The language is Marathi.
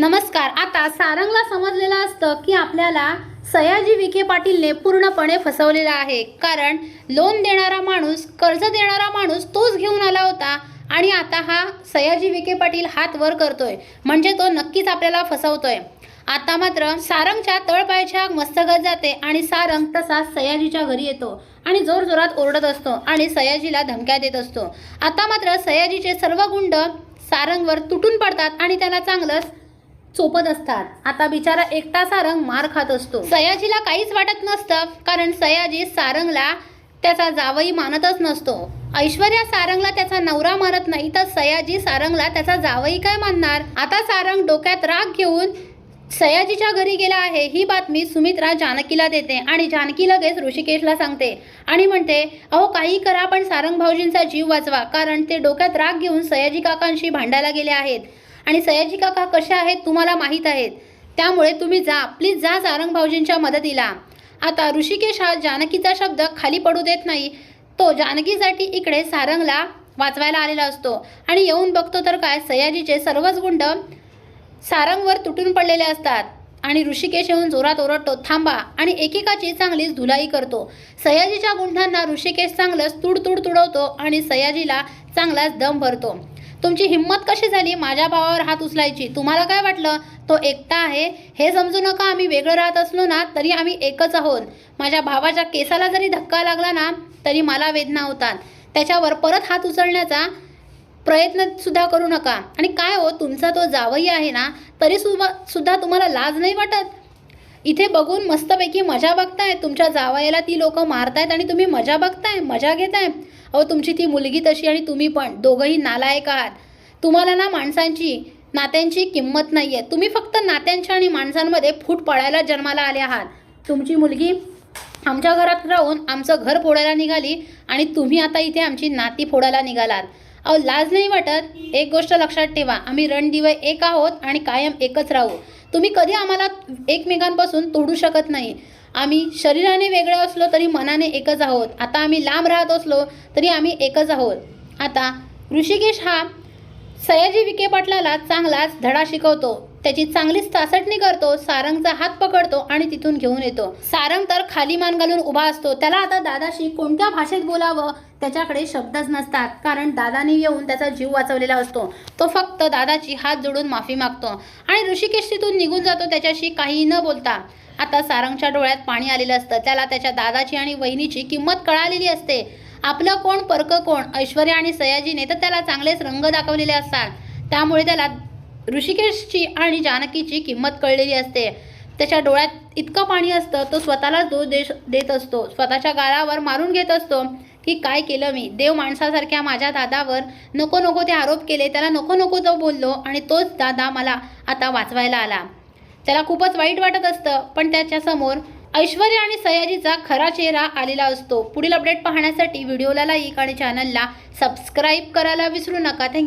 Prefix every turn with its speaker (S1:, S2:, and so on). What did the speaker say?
S1: नमस्कार आता सारंगला समजलेलं असतं की आपल्याला सयाजी विखे पाटीलने पूर्णपणे फसवलेला आहे. कारण लोन देणारा माणूस कर्ज देणारा माणूस तोच घेऊन आला होता आणि आता हा सयाजी विखे पाटील हात वर करतोय. म्हणजे तो नक्कीच आपल्याला फसवतोय. आता मात्र सारंगच्या तळपायच्या मस्तकात जाते आणि सारंग तसाच सयाजीच्या घरी येतो आणि जोरजोरात ओरडत असतो आणि सयाजीला धमक्या देत असतो. आता मात्र सयाजीचे सर्व गुंड सारंगवर तुटून पडतात आणि त्याला चांगलंच चोपत असतात. आता बिचारा एकटा सारंग मार खात असतो. सयाजीला काहीच वाटत नसतं कारण सयाजी सारंगला त्याचा जावई मानतच नसतो. ऐश्वर्या सारंगला त्याचा नवरा मानत नाही तर सयाजी सारंगला त्याचा जावई काय मानणार? आता सारंग डोक्यात राग घेऊन सयाजीच्या घरी गेला आहे. ही बातमी सुमित्रा जानकीला देते आणि जानकी लगेच ऋषिकेशला सांगते आणि म्हणते अहो काही करा पण सारंग भाऊजींचा जीव वाचवा कारण ते डोक्यात राग घेऊन सयाजी काकांशी भांडायला गेले आहेत. आणि सयाजी काका कसे आहेत तुम्हाला माहीत आहेत. त्यामुळे तुम्ही जा. प्लीज जा सारंग भाऊजींच्या मदतीला. आता ऋषिकेश हा जानकीचा शब्द खाली पडू देत नाही. तो जानकीसाठी इकडे सारंगला वाचवायला आलेला असतो. आणि येऊन बघतो तर काय सयाजीचे सर्वच गुंड सारंगवर तुटून पडलेले असतात. आणि ऋषिकेश येऊन जोरात ओरडतो थांबा. आणि एकेकाची चांगलीच धुलाई करतो. सयाजीच्या गुंडांना ऋषिकेश चांगलंच तुडतुड तुडवतो आणि सयाजीला चांगलाच दम भरतो. तुमची हिंमत कशी झाली? माझ्या भावावर हात उचलायची. तुम्हाला काय वाटलं? तो एकटा आहे. हे समजू नका आम्ही वेगळं राहत असलो ना तरी आम्ही एकच आहोत. माझ्या भावाच्या केसाला जरी धक्का लागला ना तरी मला वेदना होतात. त्याच्यावर परत हात उचलण्याचा प्रयत्न सुद्धा करू नका. आणि काय हो तुमचा तो जावई आहे ना तरी सुद्धा तुम्हाला लाज नाही वाटत? इथे बघून मस्तपैकी मजा बघताय. तुमच्या जावयाला ती लोक मारतायत आणि तुम्ही मजा बघताय मजा घेताय. अहो तुमची ती मुलगी तशी आणि तुम्ही पण दोघंही नालायक आहात. तुम्हाला ना माणसांची नात्यांची किंमत नाही आहे तुम्ही फक्त नात्यांच्या आणि माणसांमध्ये फूट पडायला जन्माला आले आहात. तुमची मुलगी आमच्या घरात राहून आमचं घर फोडायला निघाली आणि तुम्ही आता इथे आमची नाती फोडायला निघालात. अहो लाज नाही वाटत? एक गोष्ट लक्षात ठेवा. आम्ही रणदिवे एक आहोत आणि कायम एकच राहू. तुम्ही कधी आम्हाला एकमेकांपासून तोडू शकत नाही. आम्ही शरीराने वेगळे असलो तरी मनाने एकच आहोत. आता आम्ही लांब राहत असलो तरी आम्ही एकच आहोत. आता ऋषिकेश हा सयाजी विखे पाटलाला चांगलाच धडा शिकवतो. त्याची चांगलीच तासटणी करतो सारंगचा हात पकडतो आणि तिथून घेऊन येतो. सारंग तर खाली मान घालून उभा असतो. त्याला आता दादाशी कोणत्या भाषेत बोलावं त्याच्याकडे शब्दच नसतात. कारण दादाने येऊन त्याचा जीव वाचवलेला असतो. तो फक्त दादाची हात जोडून माफी मागतो आणि ऋषिकेश तिथून निघून जातो त्याच्याशी काहीही न बोलता. आता सारंगच्या डोळ्यात पाणी आलेलं असतं. त्याला त्याच्या दादाची आणि वहिनीची किंमत कळालेली असते. आपलं कोण परक कोण ऐश्वर्या आणि सयाजीने तर त्याला चांगलेच रंग दाखवलेले असतात. त्यामुळे त्याला ऋषिकेशची आणि जानकीची किंमत कळलेली असते. त्याच्या डोळ्यात इतकं पाणी असतं तो स्वतःलाच दोष देश देत असतो. स्वतःच्या गाळावर मारून घेत असतो की काय केलं मी? देव माणसासारख्या माझ्या दादावर नको नको ते आरोप केले. त्याला नको नको तो बोललो आणि तोच दादा मला आता वाचवायला आला. त्याला खूपच वाईट वाटत असतं पण त्याच्यासमोर ऐश्वर्या आणि सयाजीचा खरा चेहरा आलेला असतो. पुढील अपडेट पाहण्यासाठी व्हिडिओला लाईक आणि चॅनलला सबस्क्राईब करायला विसरू नका. थँक्यू